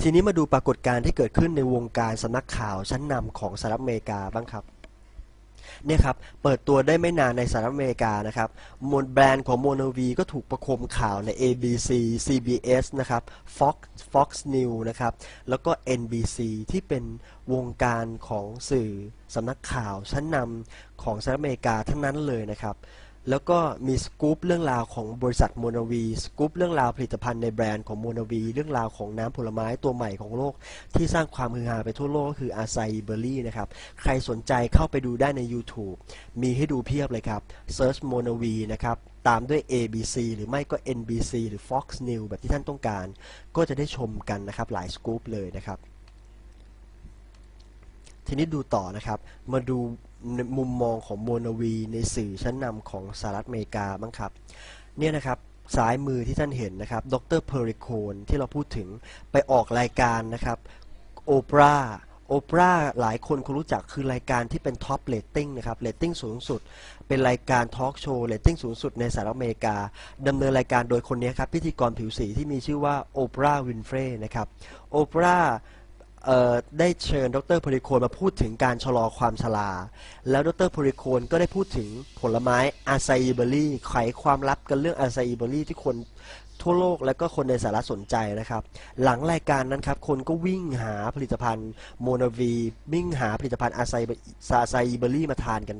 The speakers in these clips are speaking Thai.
ทีนี้มาดูปรากฏการณ์ที่เกิดขึ้นในวงการสำนักข่าวชั้นนำของสหรัฐอเมริกาบ้างครับเนี่ยครับ เปิดตัวได้ไม่นานในสหรัฐอเมริกานะครับมนแบรนด์ของโมโนวีก็ถูกประคมข่าวใน ABC CBS นะครับ Fox Fox News นะครับ แล้วก็ NBC ที่เป็นวงการของสื่อสำนักข่าวชั้นนำของสหรัฐอเมริกาทั้งนั้นเลยนะครับ แล้วก็มีสกู๊ปเรื่องราวของบริษัทโมนาวีสกู๊ปเรื่องราวผลิตภัณฑ์ในแบรนด์ของโมนาวีเรื่องราวของน้ำผลไม้ตัวใหม่ของโลก ที่สร้างความฮือฮาไปทั่วโลกก็คืออาไซเบอร์รี่นะครับ ใครสนใจเข้าไปดูได้ใน YouTube มีให้ดูเพียบเลยครับ Search m o n a v i นะครับตามด้วย ABC หรือไม่ก็ NBC หรือ Fox News แบบที่ท่านต้องการ ก็จะได้ชมกันนะครับหลายสกู๊ปเลยนะครับ ทีนี้ดูต่อนะครับ มาดู มุมมองของโมนาวีในสื่อชั้นนำของสหรัฐอเมริกาบ้างครับ เนี่ยนะครับซ้ายมือที่ท่านเห็นนะครับ ดรเพอริโคนที่เราพูดถึงไปออกรายการนะครับโอปราโอปราหลายคนคงรู้จักคือรายการที่เป็นท็อปเรตติ้งนะครับเรตติ้งสูงสุด เป็นรายการทอล์กโชว์เรตติ้งสูงสุดในสหรัฐอเมริกาดำเนินรายการโดยคนนี้ครับ พิธีกรผิวสีที่มีชื่อว่าโอปราวินเฟรนะครับโอปรา ได้เชิญดรพริโคนมาพูดถึงการชะลอความชราแล้วดรพริโคนก็ได้พูดถึงผลไม้อาไซเบอรี่ไขความลับกันเรื่องอาไซเบอรี่ที่คนทั่วโลกและก็คนในสาระสนใจนะครับ หลังรายการนั้นครับ คนก็วิ่งหาผลิตภัณฑ์โมนาวีวิ่งหาผลิตภัณฑ์อาไซอาไซเบอรี่มาทานกัน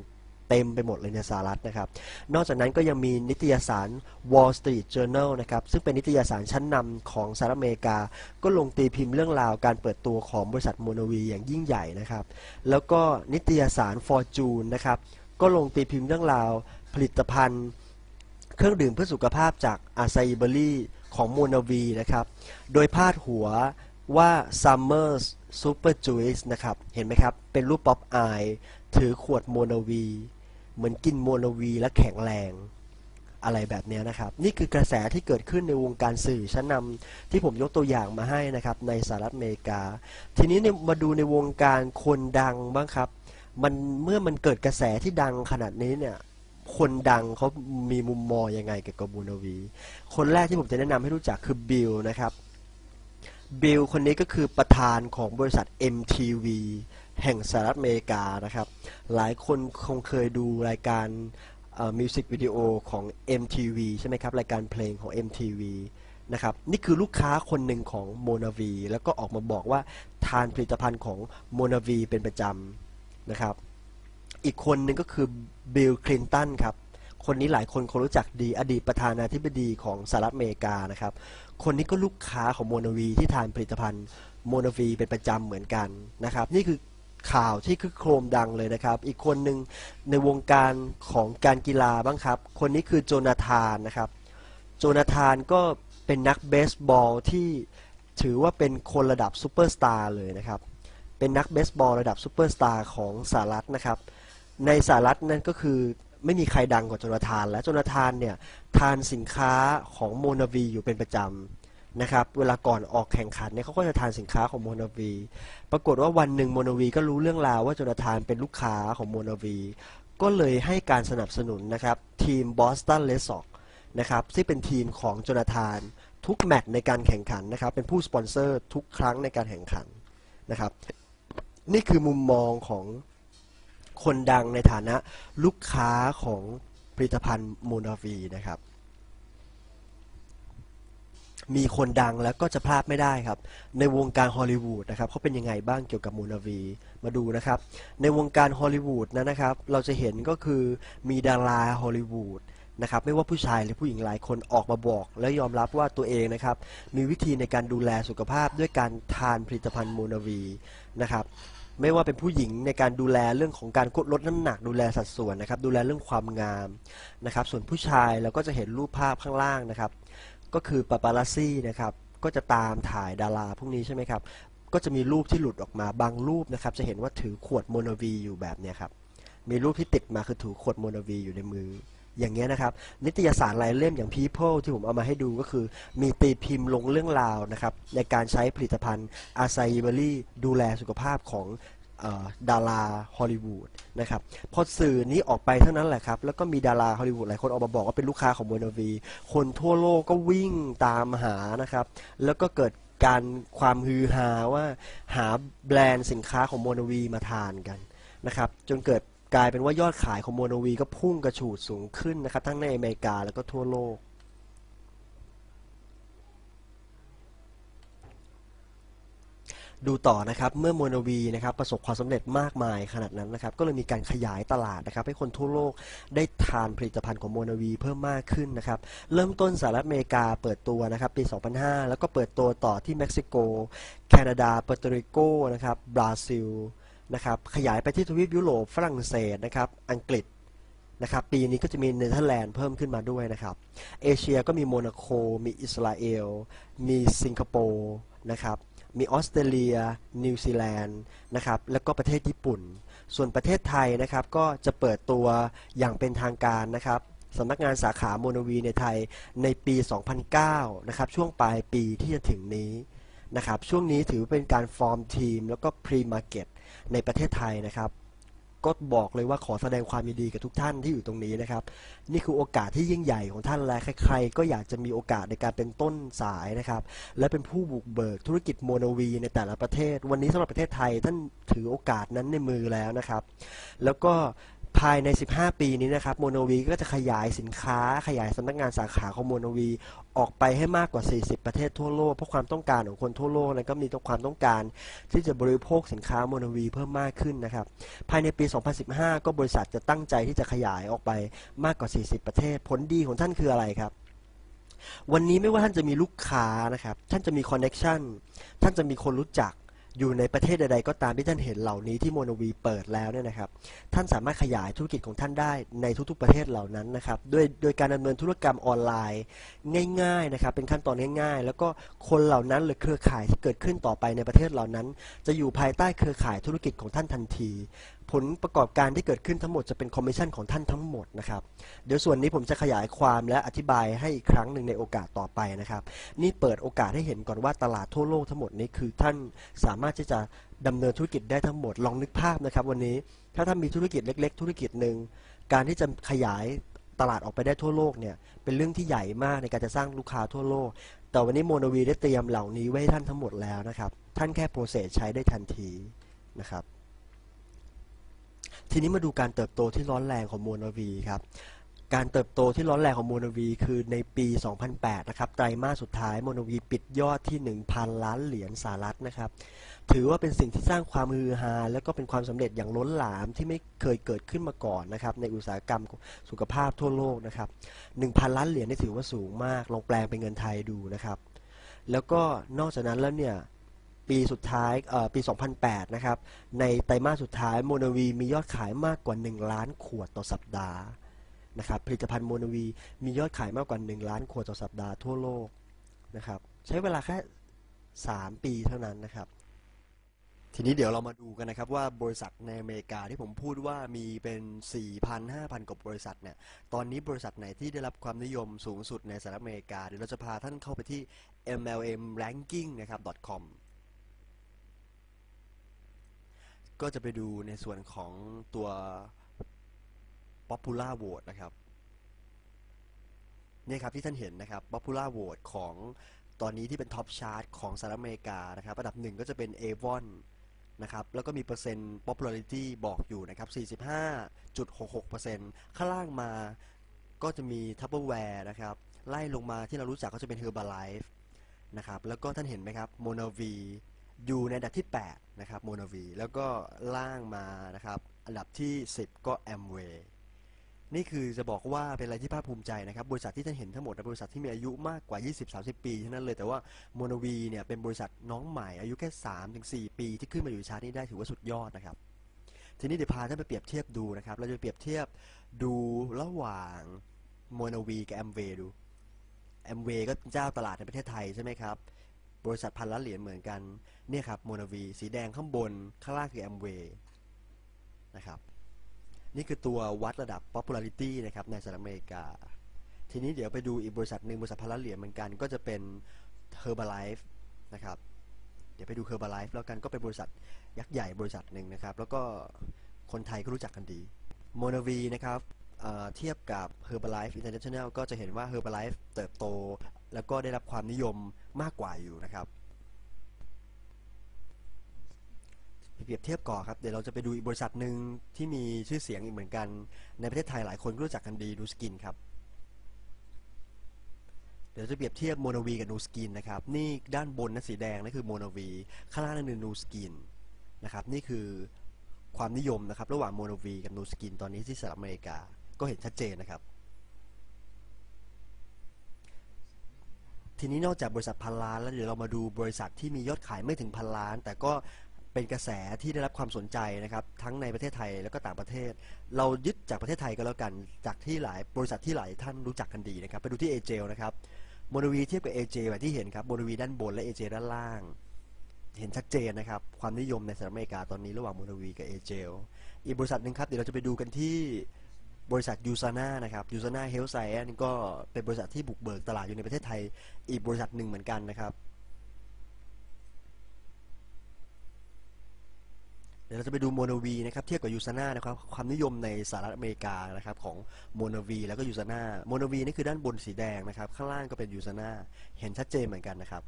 เต็มไปหมดเลยในสหรัฐนะครับ นอกจากนั้นก็ยังมีนิตยสาร Wall Street Journal นะครับ ซึ่งเป็นนิตยสารชั้นนำของสหรัฐอเมริกา ก็ลงตีพิมพ์เรื่องราวการเปิดตัวของบริษัทโมโนวีอย่างยิ่งใหญ่นะครับ แล้วก็นิตยสาร Fortune นะครับ ก็ลงตีพิมพ์เรื่องราวผลิตภัณฑ์ เครื่องดื่มเพื่อสุขภาพจากอาไซเบอรี่ของโมโนวีนะครับ โดยพาดหัวว่า Summers Super Juice นะครับ เห็นไหมครับ เป็นรูปป๊อปอาย ถือขวดโมโนวี เหมือนกินโมโนวีและแข็งแรงอะไรแบบนี้นะครับ นี่คือกระแสที่เกิดขึ้นในวงการสื่อชั้นนำที่ผมยกตัวอย่างมาให้นะครับในสหรัฐอเมริกา ทีนี้มาดูในวงการคนดังบ้างครับ มันเมื่อมันเกิดกระแสที่ดังขนาดนี้เนี่ยคนดังเขามีมุมมองยังไงเกี่ยวกับมโนวี คนแรกที่ผมจะแนะนำให้รู้จักคือบิลนะครับบิลคนนี้ก็คือประธานของบริษัท MTV แห่งสหรัฐอเมริกานะครับ หลายคนคงเคยดูรายการมิวสิกวิดีโอของ MTV ใช่ไหมครับ รายการเพลงของ MTV นะครับ นี่คือลูกค้าคนหนึ่งของโมนาวีแล้วก็ออกมาบอกว่าทานผลิตภัณฑ์ของโมนาวีเป็นประจำนะครับ อีกคนหนึ่งก็คือบิลคลินตันครับ คนนี้หลายคนคงรู้จักดีอดีตประธานาธิบดีของสหรัฐอเมริกานะครับ คนนี้ก็ลูกค้าของโมนาวีที่ทานผลิตภัณฑ์โมนาวีเป็นประจำเหมือนกันนะครับ นี่คือ ข่าวที่คือโครมดังเลยนะครับ อีกคนหนึ่งในวงการของการกีฬาบ้างครับ คนนี้คือโจนาธานนะครับ โจนาธานก็เป็นนักเบสบอลที่ถือว่าเป็นคนระดับซูเปอร์สตาร์เลยนะครับ เป็นนักเบสบอลระดับซูเปอร์สตาร์ของสหรัฐนะครับ ในสหรัฐนั่นก็คือไม่มีใครดังกว่าโจนาธาน และโจนาธานเนี่ยทานสินค้าของโมนาวีอยู่เป็นประจำ นะครับเวลาก่อนออกแข่งขันเนี่ยเขาก็จะทานสินค้าของโมนาวี ปรากฏว่าวันหนึ่งโมนาวีก็รู้เรื่องราวว่าโจนาธานเป็นลูกค้าของโมนาวี ก็เลยให้การสนับสนุนนะครับทีมบอสตันเลสซอกนะครับที่เป็นทีมของโจนาธานทุกแมตช์ในการแข่งขันนะครับเป็นผู้สปอนเซอร์ทุกครั้งในการแข่งขันนะครับนี่คือมุมมองของคนดังในฐานะลูกค้าของผลิตภัณฑ์โมนาวีนะครับ มีคนดังแล้วก็จะพลาดไม่ได้ครับ ในวงการฮอลลีวูดนะครับเขาเป็นยังไงบ้างเกี่ยวกับมูนาวีมาดูนะครับ ในวงการฮอลลีวูดนะนะครับ เราจะเห็นก็คือมีดาราฮอลลีวูดนะครับไม่ว่าผู้ชายหรือผู้หญิงหลายคนออกมาบอก และยอมรับว่าตัวเองนะครับ มีวิธีในการดูแลสุขภาพด้วยการทานผลิตภัณฑ์มูนาวีนะครับไม่ว่าเป็นผู้หญิงในการดูแลเรื่องของการลดน้ำหนักดูแลสัดส่วนนะครับ ดูแลเรื่องความงามนะครับ ส่วนผู้ชายเราก็จะเห็นรูปภาพข้างล่างนะครับ ก็คือปาปาราซี่นะครับก็จะตามถ่ายดาราพวกนี้ใช่ไหมครับ ก็จะมีรูปที่หลุดออกมาบางรูปนะครับ จะเห็นว่าถือขวดโมโนวีอยู่แบบนี้ครับ มีรูปที่ติดมาคือถือขวดโมโนวีอยู่ในมือ อย่างเงี้ยนะครับ นิตยสารรายเล่มอย่าง People ที่ผมเอามาให้ดูก็คือ มีตีพิมพ์ลงเรื่องราวนะครับ ในการใช้ผลิตภัณฑ์อาไซเบอรี่ดูแลสุขภาพของ ดาราฮอลลีวูดนะครับพอสื่อนี้ออกไปเท่านั้นแหละครับ แล้วก็มีดาราฮอลลีวูดหลายคนออกมาบอกว่าเป็นลูกค้าของโมโนวี คนทั่วโลกก็วิ่งตามหานะครับ แล้วก็เกิดการความฮือฮาว่าหาแบรนด์สินค้าของโมโนวีมาทานกันนะครับ จนเกิดกลายเป็นว่ายอดขายของโมโนวีก็พุ่งกระฉูดสูงขึ้นนะครับ ทั้งในอเมริกาแล้วก็ทั่วโลก ดูต่อนะครับเมื่อโมโนวีนะครับประสบความสำเร็จมากมายขนาดนั้นนะครับก็เลยมีการขยายตลาดนะครับให้คนทั่วโลกได้ทานผลิตภัณฑ์ของโมโนวีเพิ่มมากขึ้นนะครับเริ่มต้นสหรัฐอเมริกาเปิดตัวนะครับปี 2005 แล้วก็เปิดตัวต่อที่เม็กซิโก แคนาดาเปอร์โตริโกนะครับบราซิลนะครับขยายไปที่ทวีปยุโรปฝรั่งเศสนะครับอังกฤษนะครับปีนี้ก็จะมีเนเธอร์แลนด์เพิ่มขึ้นมาด้วยนะครับเอเชียก็มีโมนาโคมีอิสราเอล มีสิงคโปร์นะครับ มีออสเตรเลีย นิวซีแลนด์นะครับแล้วก็ประเทศญี่ปุ่น ส่วนประเทศไทยนะครับก็จะเปิดตัวอย่างเป็นทางการนะครับสำนักงานสาขาโมโนวีในไทยในปี 2009 นะครับช่วงปลายปีที่จะถึงนี้นะครับช่วงนี้ถือเป็นการฟอร์มทีมแล้วก็พรีมาร์เก็ตในประเทศไทยนะครับ ก็บอกเลยว่าขอแสดงความยินดีกับทุกท่านที่อยู่ตรงนี้นะครับ นี่คือโอกาสที่ยิ่งใหญ่ของท่านและใครๆ ก็อยากจะมีโอกาสในการเป็นต้นสายนะครับ และเป็นผู้บุกเบิกธุรกิจโมโนวีในแต่ละประเทศ วันนี้สำหรับประเทศไทยท่านถือโอกาสนั้นในมือแล้วนะครับ แล้วก็ ภายใน 15 ปีนี้นะครับโมโนวีก็จะขยายสินค้า ขยายสำนักงานสาขาของโมโนวีออกไปให้มากกว่า 40 ประเทศทั่วโลก เพราะความต้องการของคนทั่วโลกนั้นก็มีความต้องการ ที่จะบริโภคสินค้าโมโนวีเพิ่มมากขึ้นนะครับ ภายในปี 2015 ก็บริษัทจะตั้งใจที่จะขยายออกไปมากกว่า 40 ประเทศ ผลดีของท่านคืออะไรครับวันนี้ไม่ว่าท่านจะมีลูกค้านะครับ ท่านจะมีคอนเน็ชันท่านจะมีคนรู้จัก อยู่ในประเทศใดๆก็ตามที่ท่านเห็นเหล่านี้ที่โมโนวีเปิดแล้วเนี่ยนะครับ ท่านสามารถขยายธุรกิจของท่านได้ในทุกๆประเทศเหล่านั้นนะครับด้วยโดยการดำเนินธุรกรรมออนไลน์ง่ายๆนะครับเป็นขั้นตอนง่าย ๆ แล้วก็คนเหล่านั้นหรือเครือข่ายที่เกิดขึ้นต่อไปในประเทศเหล่านั้น จะอยู่ภายใต้เครือข่ายธุรกิจของท่านทันที ผลประกอบการที่เกิดขึ้นทั้งหมดจะเป็นคอมมิชชั่นของท่านทั้งหมดนะครับ เดี๋ยวส่วนนี้ผมจะขยายความและอธิบายให้อีกครั้งหนึ่งในโอกาสต่อไปนะครับ นี่เปิดโอกาสให้เห็นก่อนว่าตลาดทั่วโลกทั้งหมดนี้คือท่านสามารถที่จะดำเนินธุรกิจได้ทั้งหมดลองนึกภาพนะครับ วันนี้ถ้าท่านมีธุรกิจเล็ก ๆ ธุรกิจหนึ่งการที่จะขยายตลาดออกไปได้ทั่วโลกเนี่ยเป็นเรื่องที่ใหญ่มากในการจะสร้างลูกค้าทั่วโลก แต่วันนี้โมโนวีได้เตรียมเหล่านี้ไว้ให้ท่านทั้งหมดแล้วนะครับ ท่านแค่โปรเซสใช้ได้ทันทีนะครับ ทีนี้มาดูการเติบโตที่ร้อนแรงของโมโนวีครับการเติบโตที่ร้อนแรงของโมโนวีคือในปี 2008 นะครับ ไตรมาสสุดท้ายโมโนวีปิดยอดที่ 1,000 ล้านเหรียญสหรัฐนะครับ ถือว่าเป็นสิ่งที่สร้างความฮือฮา และก็เป็นความสำเร็จอย่างล้นหลามที่ไม่เคยเกิดขึ้นมาก่อนนะครับ ในอุตสาหกรรมสุขภาพทั่วโลกนะครับ 1,000 ล้านเหรียญนี่ถือว่าสูงมาก ลองแปลงเป็นเงินไทยดูนะครับ แล้วก็นอกจากนั้นแล้วเนี่ย ปีสุดท้ายเอ่อปี 2008 นะครับ ในไตรมาสสุดท้ายโมโนวีมียอดขายมากกว่า 1 ล้านขวดต่อสัปดาห์นะครับผลิตภัณฑ์โมโนวีมียอดขายมากกว่า 1 ล้านขวดต่อสัปดาห์ทั่วโลกนะครับใช้เวลาแค่ 3 ปีเท่านั้นนะครับ ทีนี้เดี๋ยวเรามาดูกันนะครับว่าบริษัทในอเมริกาที่ผมพูดว่ามีเป็น 4,000 5,000 กว่าบริษัทเนี่ยตอนนี้บริษัทไหนที่ได้รับความนิยมสูงสุดในสหรัฐอเมริกาเดี๋ยวเราจะพาท่านเข้าไปที่ MLM ranking นะครับ .com ก็จะไปดูในส่วนของตัว popular vote นะครับเนี่ยครับที่ท่านเห็นนะครับ popular vote ของตอนนี้ที่เป็น top chart ของสหรัฐอเมริกานะครับอันดับหนึ่งก็จะเป็น Avon นะครับแล้วก็มีเปอร์เซ็นต์ popularity บอกอยู่นะครับ 45.66%ข้างล่างมาก็จะมี Tupperware นะครับไล่ลงมาที่เรารู้จักก็จะเป็น Herbalife นะครับแล้วก็ท่านเห็นไหมครับ Monavi อยู่ในอันดับที่ 8 นะครับ Monavi แล้วก็ล่างมานะครับ อันดับที่ 10 ก็ Amway นี่คือจะบอกว่าเป็นอะไรที่ภาคภูมิใจนะครับ บริษัทที่ท่านเห็นทั้งหมดเป็นบริษัทที่มีอายุมากกว่า 20-30 ปีเท่านั้นเลยแต่ว่าโมโนวีเนี่ยเป็นบริษัทน้องใหม่อายุแค่ 3-4 ปีที่ขึ้นมาอยู่ชาร์ตนี้ได้ถือว่าสุดยอดนะครับ ทีนี้เดี๋ยวพาท่านไปเปรียบเทียบดูนะครับ เราจะเปรียบเทียบดูระหว่างโมโนวีกับแอมเวย์ดูแอมเวย์ก็เป็นเจ้าตลาดในประเทศไทยใช่ไหมครับ บริษัทพันล้านเหรียญเหมือนกัน เนี่ยครับโมโนวีสีแดงข้างบนข้างล่างคือแอมเวย์นะครับนี่คือตัววัดระดับ popularity นะครับในสหรัฐอเมริกา ทีนี้เดี๋ยวไปดูอีกบริษัทหนึ่งบริษัทพันล้านเหรียญเหมือนกัน ก็จะเป็น Herbalife นะครับเดี๋ยวไปดู Herbalife แล้วกันก็เป็นบริษัทยักษ์ใหญ่บริษัทหนึ่งนะครับ แล้วก็คนไทยก็รู้จักกันดีโมโนวีนะครับเอ่อเทียบกับ Herbalife International ก็จะเห็นว่า Herbalife เติบโต แล้วก็ได้รับความนิยมมากกว่าอยู่นะครับเปรียบเทียบก่อนครับเดี๋ยวเราจะไปดูอีกบริษัทหนึ่งที่มีชื่อเสียงอีกเหมือนกัน ในประเทศไทยหลายคนรู้จักกันดีดูสกินครับ เดี๋ยวจะเปรียบเทียบโมโนวีกับนูสกินนะครับ นี่ด้านบนนั่นสีแดงนั่นคือโมโนวีข้างล่างนั่นคือนูสกินนะครับนี่คือความนิยมนะครับ ระหว่างโมโนวีกับนูสกินตอนนี้ที่สหรัฐอเมริกาก็เห็นชัดเจนนะครับ ทีนี้นอกจากบริษัทพันล้านแล้วเดี๋ยวเรามาดูบริษัทที่มียอดขายไม่ถึงพันล้าน แต่ก็เป็นกระแสที่ได้รับความสนใจนะครับทั้งในประเทศไทยแล้วก็ต่างประเทศ เรายึดจากประเทศไทยก็แล้วกันจากที่หลายบริษัทที่หลายท่านรู้จักกันดีนะครับไปดูที่เอเจลนะครับโมโนวีเทียบกับเอเจแบบที่เห็นครับโมโนวีด้านบนและเอเจด้านล่าง เห็นชัดเจนนะครับความนิยมในสหรัฐอเมริกาตอนนี้ระหว่างโมโนวีกับเอเจลอีกบริษัทหนึ่งครับเดี๋ยวเราจะไปดูกันที่ บริษัทยูซาน่านะครับยูซาน่าเฮลท์ไซแอนก็เป็นบริษัทที่บุกเบิกตลาดอยู่ในประเทศไทย อีกบริษัทหนึ่งเหมือนกันนะครับ เดี๋ยวเราจะไปดูโมโนวีนะครับเทียบกับยูซาน่านะครับความนิยมในสหรัฐอเมริกานะครับของโมโนวีแล้วก็ยูซาน่าโมโนวีนี่คือด้านบนสีแดงนะครับข้างล่างก็เป็นยูซาน่าเห็นชัดเจนเหมือนกันนะครับ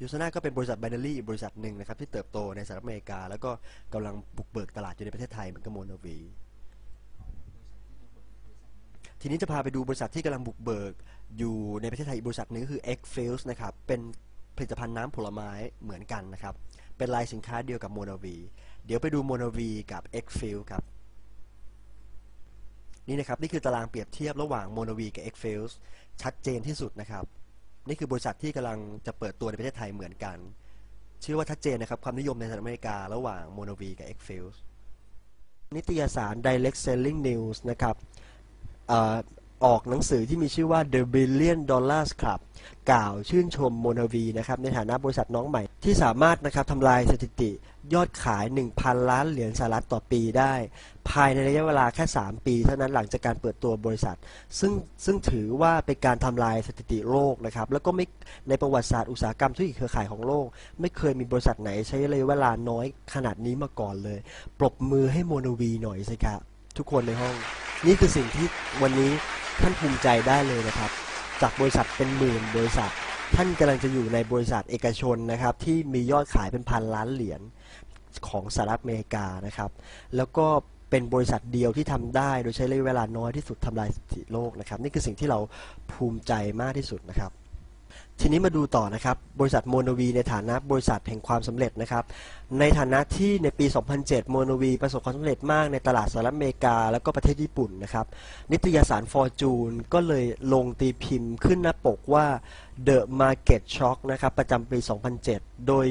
ยูซาน่าก็เป็นบริษัทไบนารี่บริษัทหนึ่งนะครับที่เติบโตในสหรัฐอเมริกา แล้วก็กำลังบุกเบิกตลาดอยู่ในประเทศไทยเหมือนกับโมโนวี ทีนี้จะพาไปดูบริษัทที่กำลังบุกเบิก อยู่ในประเทศไทยอีกบริษัทนึงคือ X f i e l s นะครับ เป็นผลิตภัณฑ์น้ำผลไม้เหมือนกันนะครับ เป็นลายสินค้าเดียวกับโมโนวีเดี๋ยวไปดูโมโนวีกับ x f i e l ครับ นี่นะครับ นี่คือตารางเปรียบเทียบระหว่างโมโนวีกับ Exfels ชัดเจนที่สุดนะครับ นี่คือบริษัทที่กำลังจะเปิดตัวในประเทศไทยเหมือนกัน ชื่อว่าชัดเจนนะครับความนิยมในสหรัฐอเมริการะหว่างโมโนวีกับ Exfels นิตยสาร Direct Selling News นะครับ ออออกหนังสือที่มีชื่อว่า The Billion Dollars Club กล่าวชื่นชมโมนาวีนะครับในฐานะบริษัทน้องใหม่ที่สามารถนะครับทำลายสถิติยอดขาย 1,000 ล้านเหรียญสหรัฐต่อปีได้ ภายในระยะเวลาแค่ 3 ปี เท่านั้นหลังจากการเปิดตัวบริษัท ซึ่งซึ่งถือว่าเป็นการทำลายสถิติโลกนะครับแล้วก็ไม่ในประวัติศาสตร์อุตสาหกรรมธุรกิจเครือข่ายของโลก ไม่เคยมีบริษัทไหนใช้ระยะเวลาน้อยขนาดนี้มาก่อนเลย ปรบมือให้โมโนวีหน่อยสิครับ ทุกคนในห้อง นี่คือสิ่งที่วันนี้ท่านภูมิใจได้เลยนะครับ จากบริษัทเป็นหมื่นบริษัท ท่านกำลังจะอยู่ในบริษัทเอกชนนะครับ ที่มียอดขายเป็นพันล้านเหรียญของสหรัฐอเมริกานะครับ แล้วก็เป็นบริษัทเดียวที่ทำได้โดยใช้ระยะเวลาน้อยที่สุดทำลายสถิติโลกนะครับ นี่คือสิ่งที่เราภูมิใจมากที่สุดนะครับ ทีนี้มาดูต่อนะครับ บริษัทโมโนวีในฐานะบริษัทแห่งความสำเร็จนะครับ ในฐานะที่ในปี 2007 โมโนวีประสบความสำเร็จมากในตลาดสหรัฐอเมริกา แล้วก็ประเทศญี่ปุ่นนะครับ นิตยสารฟอร์จูนก็เลยลงตีพิมพ์ขึ้นหน้าปกว่า The Market Shock นะครับ ประจำปี 2007 โดย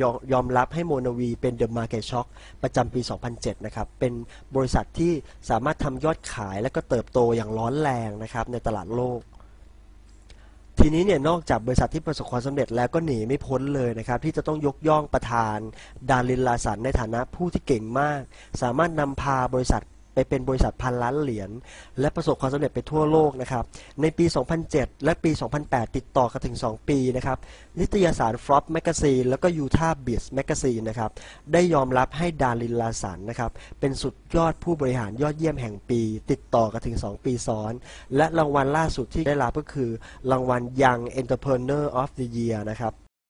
ยอมยอมรับให้โมโนวีเป็น The Market Shock ประจำปี 2007 นะครับ เป็นบริษัทที่สามารถทำยอดขายและก็เติบโตอย่างร้อนแรงนะครับในตลาดโลก ทีนี้เนี่ยนอกจากบริษัทที่ประสบความสำเร็จแล้วก็หนีไม่พ้นเลยนะครับ ที่จะต้องยกย่องประธาน ดารินลาสันในฐานะผู้ที่เก่งมาก สามารถนำพาบริษัท ไปเป็นบริษัทพันล้านเหรียญและประสบความสำเร็จไปทั่วโลกนะครับ ในปี 2007 และปี 2008 ติดต่อกันถึง 2 ปีนะครับ นิตยสาร Forbes Magazine แล้วก็ Utah Biz Magazine นะครับ ได้ยอมรับให้ดารินลาสันนะครับ เป็นสุดยอดผู้บริหารยอดเยี่ยมแห่งปี ติดต่อกันถึง 2 ปีซ้อน และรางวัลล่าสุดที่ได้รับก็คือ รางวัล Young Entrepreneur of the Year นะครับ